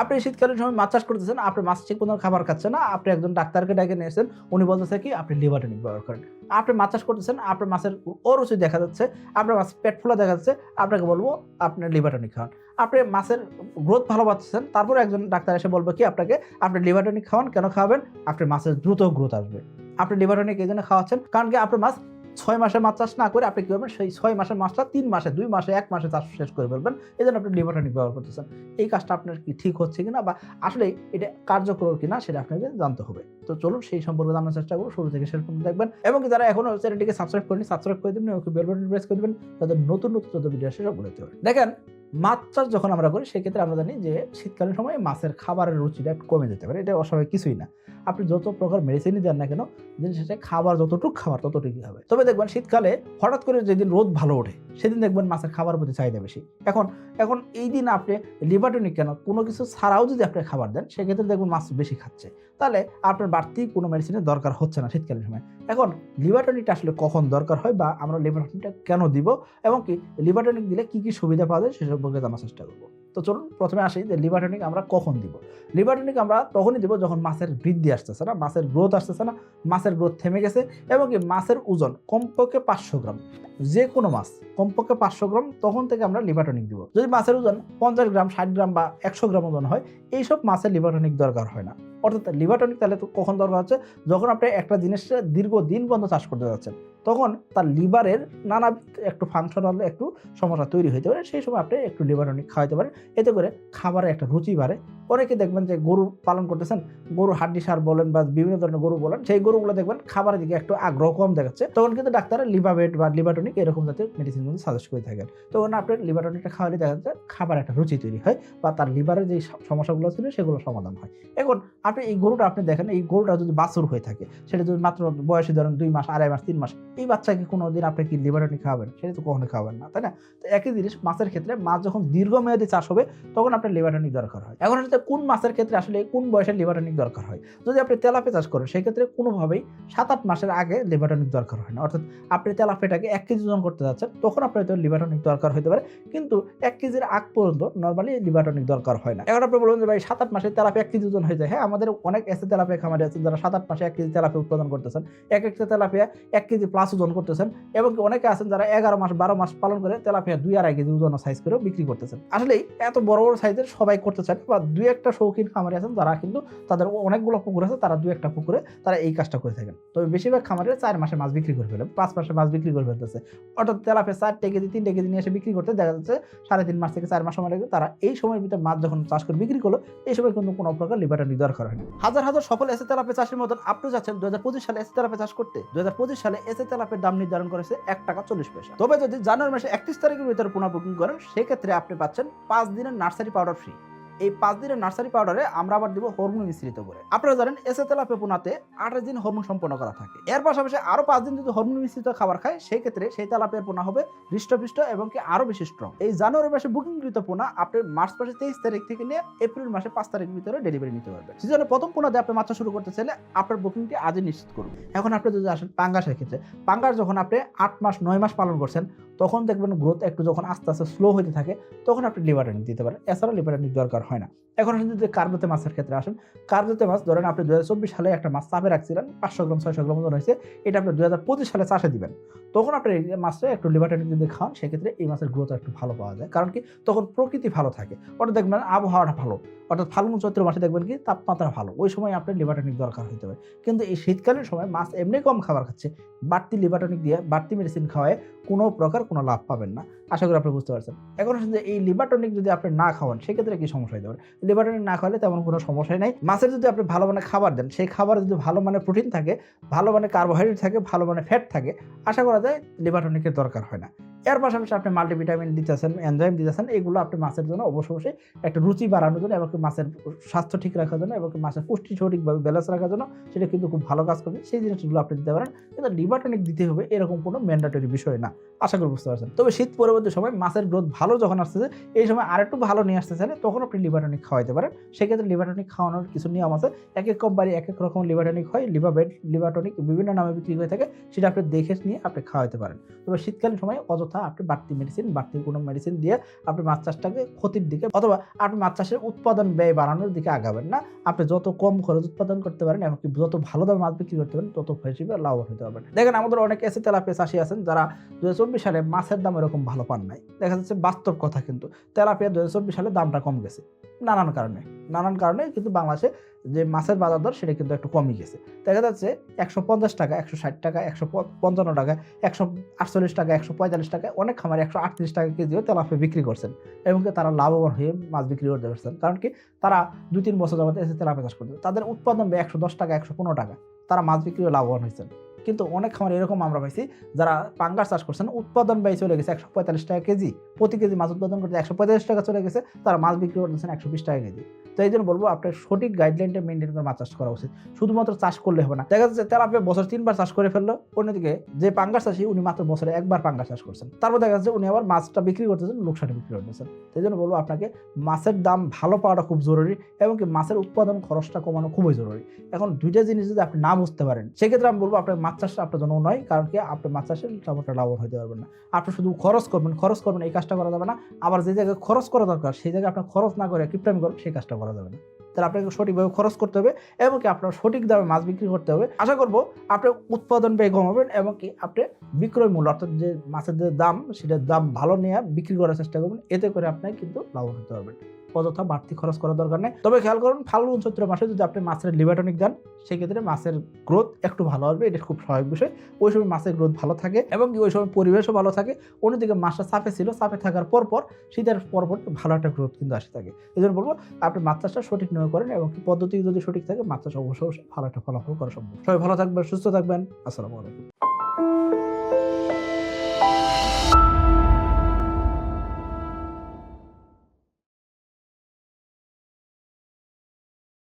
আপনি শীতকালীন সময় মাছ চাষ করতেছেন, আপনি মাছ ঠিক মতো খাবার খাচ্ছেন না, আপনি একজন ডাক্তারকে ডেকে নিয়েছেন উনি বলতেছে কি, আপনি লিভারটনিক ব্যবহার করেন। আপনি মাছ চাষ করতেছেন, আপনার মাছের অরুচি দেখা যাচ্ছে, আপনার মাছ পেট ফোলা দেখা যাচ্ছে, আপনাকে বলব আপনি লিভার টনিক খাওয়ান। আপনি মাছের গ্রোথ ভালো পাচ্ছেন তারপরে একজন ডাক্তার এসে বলবে কি, আপনাকে আপনি লিভার টনিক খাওয়ান, কেন খাওয়াবেন? আপনার মাছের দ্রুত গ্রোথ আসবে। আপনি লিভার টনিক এই জন্য খাওয়াচ্ছেন? কারণ কি আপনার মাছ ছয় মাসে মাছ চাষ না করে আপনি কী করবেন? সেই ছয় মাসের মাছটা তিন মাসে, দুই মাসে, এক মাসে চাষ শেষ করে ফেলবেন। এই জন্য আপনি লিভার টনিক ব্যবহার করতেছেন। এই কাজটা আপনার কি ঠিক হচ্ছে কিনা বা আসলে এটা কার্যকর কিনা সেটা আপনাকে জানতে হবে। তো চলুন সেই সম্পর্কে জানার চেষ্টা করুন শুরু থেকে সেরকম দেখবেন। এবং যারা এখনও চ্যানেলটিকে সাবস্ক্রাইব করেনি সাবস্ক্রাইব করে দেবেন এবং বেল বাটন প্রেস করে দেবেন। তাদের নতুন নতুন যত ভিডিও আসে সব পারেন দেখেন মাছ চাষ যখন আমরা করি, সেক্ষেত্রে আমরা জানি যে শীতকালীন সময় মাছের খাবারের রুচিটা কমে যেতে পারে। এটা অস্বাভাবিক কিছুই না। আপনি যত প্রকার মেডিসিনই দেন না কেন দিন শেষে খাবার যতটুকু খাবার, ততটুকুই হবে। তবে দেখবেন শীতকালে হঠাৎ করে যেদিন রোদ ভালো ওঠে, সেদিন দেখবেন মাছের খাবার প্রতি চাহিদা বেশি। এখন এখন এই দিন আপনি লিভারটনিক কেন, কোনো কিছু ছাড়াও যদি আপনি খাবার দেন, সেক্ষেত্রে দেখবেন মাছ বেশি খাচ্ছে। তাহলে আপনার বাড়তি কোনো মেডিসিনের দরকার হচ্ছে না শীতকালীন সময়। এখন লিভারটনিকটা আসলে কখন দরকার হয় বা আমরা লিভারটনিকটা কেন দিব এবং কি লিভারটনিক দিলে কি কি সুবিধা পাওয়া যায় সে সম্পর্কে জানার চেষ্টা করব। তো চলুন প্রথমে আসি যে লিভারটনিক আমরা কখন দিব। লিভারটনিক আমরা তখনই দিব যখন মাছের বৃদ্ধি আসতেছে না, মাছের গ্রোথ আসতেছে না, মাছের গ্রোথ থেমে গেছে এবং কি মাছের ওজন কমপক্ষে পাঁচশো গ্রাম। যে কোনো মাছ কমপক্ষে পাঁচশো গ্রাম, তখন থেকে আমরা লিভারটনিক দিব। যদি মাছের ওজন পঞ্চাশ গ্রাম, ষাট গ্রাম বা একশো গ্রাম ওজন হয়, এইসব মাছের লিভারটনিক দরকার হয় না। অর্থাৎ লিভারটনিক তাহলে কখন দরকার হচ্ছে? যখন আপনি একটা জিনিসটা দীর্ঘদিন পর্যন্ত চাষ করতে যাচ্ছেন, তখন তার লিভারের নানা একটু ফাংশনাল একটু সমস্যা তৈরি হতে পারে। সেই সময় আপনি একটু লিভারটনিক খাওয়াতে পারেন। এতে করে খাবারের একটা রুচি বাড়ে। অনেকে দেখবেন যে গরু পালন করতেছেন গরু হাড্ডি সার বলেন বা বিভিন্ন ধরনের গরু বলেন, সেই গরুগুলো দেখবেন খাবারের দিকে একটু আগ্রহ কম দেখাচ্ছে। তখন কিন্তু ডাক্তার লিভাবেট বা লিভারটনিক এরকম জাতীয় মেডিসিন কিন্তু সাজেস্ট করে থাকেন। তখন আপনার লিভারটনিকটা খাওয়ালে দেখা যাচ্ছে খাবার একটা রুচি তৈরি হয় বা তার লিভারের যে সমস্যাগুলো ছিল সেগুলো সমাধান হয়। এখন আপনি এই গরুটা আপনি দেখেন, এই গরুটা যদি বাছুর হয়ে থাকে, সেটা যদি মাত্র বয়সে ধরেন দুই মাস, আড়াই মাস, তিন মাস, এই বাচ্চাকে কোনো দিন আপনি কি লিভারটনিক খাওয়াবেন? সেটা তো কখনোই খাওয়াবেন না, তাই না? তো একই জিনিস মাছের ক্ষেত্রে মাছ যখন দীর্ঘমেয়াদী চাষ হবে, তখন আপনার লিভারটনিক দরকার হয়। এখন হচ্ছে কোন মাছের ক্ষেত্রে আসলে কোন বয়সে লিভারটনিক দরকার হয়? যদি আপনি তেলাপে চাষ করেন, সেক্ষেত্রে কোনোভাবেই সাত আট মাসের আগে লিভারটনিক দরকার হয় না। অর্থাৎ আপনি তেলাপিটাকে এক কেজি ওজন করতে যাচ্ছেন, তখন আপনার হয়তো লিভারটনিক দরকার হতে পারে। কিন্তু এক কেজির আগ পর্যন্ত নর্মালি লিভারটনিক দরকার হয় না। এখন আপনি বলুন যে, ভাই সাত আট মাসে তেলাপি এক কেজি ওজন হয়ে যায়। হ্যাঁ আমাদের অনেক এসে তেলাপিয়া খামারি আছেন যারা সাত আট মাসে এক কেজি তেলাপি উৎপাদন করতেছেন। এক একটা তেলাপিয়া এক কেজি প্লাস ওজন করতেছেন। এবং অনেকে আছেন যারা এগারো মাস, বারো মাস পালন করে তেলাপিয়া দুই আড়াই কেজি ওজন সাইজ করেও বিক্রি করতেছেন। আসলে এত বড় বড় সাইজের সবাই করতে চান বা দুই একটা শৌখিন খামারি আছেন, যারা কিন্তু তাদের অনেকগুলো পুকুর আছে, তারা দুই একটা পুকুরে তারা এই কাজটা করে থাকেন। তবে বেশিরভাগ খামারে চার মাসে মাছ বিক্রি করে ফেলে পাঁচ মাসে মাছ বিক্রি করে ফেলতেছে। অর্থাৎ তেলাপিয়া চারটে কেজি তিনটে কেজি নিয়ে এসে বিক্রি করতে দেখা যাচ্ছে সাড়ে তিন মাস থেকে চার মাস সময় লাগে তারা এই সময়ের ভিতরে মাছ যখন চাষ করে বিক্রি করল, এই সময় কিন্তু কোনো প্রকার লিবারটনি দরকার হয় না হাজার হাজার সফল এসে তেলাপে চাষের মতন আপনি যাচ্ছেন দু হাজার পঁচিশ সালে এসে তেলাপে চাষ করতে। দু হাজার পঁচিশ সালে এসে তেলাপের দাম নির্ধারণ করেছে এক টাকা চল্লিশ পয়সা। তবে যদি জানুয়ারি মাসে একত্রিশ তারিখের ভিতরে পুনঃ বুকিং করেন, সেক্ষেত্রে আপনি পাচ্ছেন পাঁচ দিনের নার্সারি পাউডার ফ্রি। এই পাঁচ দিনের নার্সারি পাউডারে আমরা আবার দিব হরমোন মিশ্রিত করে। আপনারা জানেন এসে তেলাপে পোনাতে আঠাশ দিন হরমোন সম্পন্ন করা থাকে। এর পাশাপাশি আরও পাঁচ দিন যদি হরমোন মিশ্রিত খাবার খায়, সেই ক্ষেত্রে সেই তেলাপের পোনা হবে হৃষ্টপুষ্ট এবং কি আরও বেশি স্ট্রং এই জানুয়ারি মাসে বুকিংকৃত পোনা আপনি মার্চ মাসে তেইশ তারিখ থেকে নিয়ে এপ্রিল মাসে পাঁচ তারিখের ভিতরে ডেলিভারি নিতে পারবেন। সিজনের প্রথম পোনা দিয়ে আপনি মাত্রা শুরু করতে চাইলে আপনার বুকিংটি আজই নিশ্চিত করুন। এখন আপনি যদি আসেন পাঙ্গাসের ক্ষেত্রে, পাঙ্গাস যখন আপনি আট মাস, নয় মাস পালন করছেন, তখন দেখবেন গ্রোথ একটু যখন আস্তে আস্তে স্লো হতে থাকে, তখন আপনি লিভারটনিক দিতে পারেন। এছাড়া লিভারটনিক দরকার হয় না। এখন আপনি যদি কার্বোতে মাছের ক্ষেত্রে আসেন কার্বোতে মাছ ধরেন আপনি দু হাজার চব্বিশ সালে একটা মাছ চাপে রাখছিলেন, পাঁচশো গ্রাম, ছয়শো গ্রাম ওজন হয়েছে এটা আপনি দু হাজার পঁচিশ সালে চাষে দিবেন। তখন আপনি এই মাছটা একটু লিভারটনিক যদি খান, সেক্ষেত্রে এই মাছের গ্রোথ একটু ভালো পাওয়া যায়। কারণ কি? তখন প্রকৃতি ভালো থাকে। অর্থাৎ দেখবেন আবহাওয়াটা ভালো। অর্থাৎ ফাল্গুন চৈত্র মাসে দেখবেন কি? তাপমাত্রা ভালো। ওই সময় আপনার লিভারটনিক দরকার হতে পারে। কিন্তু এই শীতকালীন সময় মাছ এমনি কম খাবার খাচ্ছে। বাড়তি লিভারটনিক দিয়ে বাড়তি মেডিসিন খাওয়ায় কোনো প্রকার কোনো লাভ পাবেন না। আশা করি আপনি বুঝতে পারছেন। এখন যে এই লিভারটনিক যদি আপনি না খাওয়ান, সেক্ষেত্রে কি সমস্যা হতে পারে? লিভারটনিক না খাওয়ালে তেমন কোনো সমস্যাই নাই। মাছের যদি আপনি ভালো মানে খাবার দেন, সেই খাবার যদি ভালো মানে প্রোটিন থাকে, ভালো মানে কার্বোহাইড্রেট থাকে, ভালো মানে ফ্যাট থাকে, আশা করা যায় লিভারটনিকের দরকার হয় না। এর পাশাপাশি আপনি মাল্টিভিটামিন দিতেছেন এনজাইম দিতেছেন, এগুলো আপনি মাছের জন্য অবশ্য অবশ্যই একটা রুচি বাড়ানোর জন্য এবং মাছের স্বাস্থ্য ঠিক রাখার জন্য এবং মাছের পুষ্টি সঠিকভাবে ব্যালেন্স রাখার জন্য সেটা কিন্তু খুব ভালো কাজ করবে। সেই জিনিসগুলো আপনি দিতে পারেন। কিন্তু লিভারটনিক দিতে হবে, এরকম কোনো ম্যান্ডাটরি বিষয় না। আশা করি বুঝতে পারছেন। তবে শীত পরবর্তী সময় মাছের গ্রোথ ভালো যখন আসতেছে, এই সময় আরেকটু ভালো নিয়ে আসতে চাইলে তখন আপনি লিভারটনিক খাওয়াইতে পারেন। সেক্ষেত্রে লিভারটনিক খাওয়ানোর কিছু নিয়ম আছে। এক এক কোম্পানি এক এক রকম লিভারটনিক হয় লিভাবেট লিভারটনিক বিভিন্ন নামে বিক্রি হয়ে থাকে, সেটা আপনি দেখে নিয়ে আপনি খাওয়াইতে পারেন। তবে শীতকালীন সময় অযথা অযথা আপনি বাড়তি মেডিসিন বাড়তি কোনো মেডিসিন দিয়ে আপনি মাছ চাষটাকে ক্ষতির দিকে অথবা আপনি মাছ চাষের উৎপাদন ব্যয় বাড়ানোর দিকে আগাবেন না। আপনি যত কম খরচ উৎপাদন করতে পারেন, এমনকি যত ভালো দামে মাছ বিক্রি করতে পারেন, তত হিসেবে লাভবান হতে পারবেন। দেখেন, আমাদের অনেক এসে তেলাপিয়া চাষি আছেন যারা দু হাজার চব্বিশ সালে মাছের দাম এরকম ভালো পান নাই। দেখা যাচ্ছে বাস্তব কথা কিন্তু, তেলাপিয়া দু হাজার চব্বিশ সালে দামটা কম গেছে। নানান কারণে নানান কারণে কিন্তু বাংলাদেশে যে মাছের বাজার দর সেটা কিন্তু একটু কমই গেছে। দেখা যাচ্ছে একশো পঞ্চাশ টাকা, একশো ষাট টাকা, একশো পঞ্চান্ন টাকা, একশো আটচল্লিশ টাকা, একশো পঁয়তাল্লিশ টাকা অনেক খামারে একশো আটত্রিশ টাকা কেজিও তেলাপিয়া বিক্রি করছেন এবং তারা লাভবান হয়ে মাছ বিক্রি করতে পারছেন কারণ কি তারা দু তিন বছর যাবত এসে তেলাপিয়া চাষ করতে তাদের উৎপাদন ব্যয় একশো দশ টাকা, একশো পনেরো টাকা। তারা মাছ বিক্রিও করে লাভবান হয়েছেন। কিন্তু অনেক খামার এরকম আমরা পাইছি, যারা পাঙ্গাস চাষ করছেন, উৎপাদন ব্যয় চলে গেছে একশো পঁয়তাল্লিশ টাকা কেজি, প্রতি কেজি মাছ উৎপাদন করতে একশো পঁয়তাল্লিশ টাকা চলে গেছে, তারা মাছ বিক্রি করতেছেন একশো বিশ টাকা কেজি। তো এই জন্য বলব, আপনার সঠিক গাইডলাইনটা মেনটেন করে মাছ চাষ করা উচিত। শুধুমাত্র চাষ করলে হবে না। দেখা যাচ্ছে তেলাপিয়া বছর তিনবার চাষ করে ফেলল, অন্যদিকে যে পাঙ্গাস চাষি, উনি মাত্র বছরে একবার পাঙ্গাস চাষ করছেন। তারপর দেখা যাচ্ছে উনি আবার মাছটা বিক্রি করতেছেন, লোকসানে বিক্রি করতেছেন। সেই জন্য বলব, আপনাকে মাছের দাম ভালো পাওয়াটা খুব জরুরি এবং কি মাছের উৎপাদন খরচটা কমানো খুবই জরুরি। এখন দুইটা জিনিস যদি আপনি না বুঝতে পারেন, সেক্ষেত্রে আমি বলব, আপনার চাষটা আপনার জন্য নয়, কারণ কি আপনি মাছ চাষের তেমনটা লাভবান হতে পারবেন না। আপনি শুধু খরচ করবেন খরচ করবেন, এই কাজটা করা যাবে না। আবার যে জায়গায় খরচ করা দরকার, সেই জায়গায় আপনার খরচ না করে কিপটামি করবেন সেই কাজটা করা যাবে না। তাহলে আপনাকে সঠিকভাবে খরচ করতে হবে এবং কি আপনার সঠিক দামে মাছ বিক্রি করতে হবে। আশা করব আপনি উৎপাদন ব্যয় কমাবেন এবং কি আপনি বিক্রয় মূল্য, অর্থাৎ যে মাছের যে দাম, সেটার দাম ভালো নিয়ে বিক্রি করার চেষ্টা করবেন। এতে করে আপনি কিন্তু লাভবান হতে পারবেন অযথা বাড়তি খরচ করার দরকার নেই। তবে খেয়াল করুন, ফাল্গুন চৈত্র মাসে যদি আপনি মাছের লিভাটনিক দেন, সেক্ষেত্রে মাছের গ্রোথ একটু ভালো হবে এটা খুব স্বাভাবিক বিষয়। ওই সময় মাছের গ্রোথ ভালো থাকে এবং ওই সময় পরিবেশও ভালো থাকে। অন্যদিকে মাছটা চাপে ছিল চাপে থাকার পর পর, শীতের পর পর ভালো একটা গ্রোথ কিন্তু আসে থাকে। এই জন্য বলব, আপনি মাছ চাষটা সঠিক নিয়োগ করেন এবং পদ্ধতি যদি সঠিক থাকে, মাছ চাষ অবশ্যই ভালো একটা ফলাফল করা সম্ভব। সবাই ভালো থাকবেন, সুস্থ থাকবেন। আসসালামু আলাইকুম।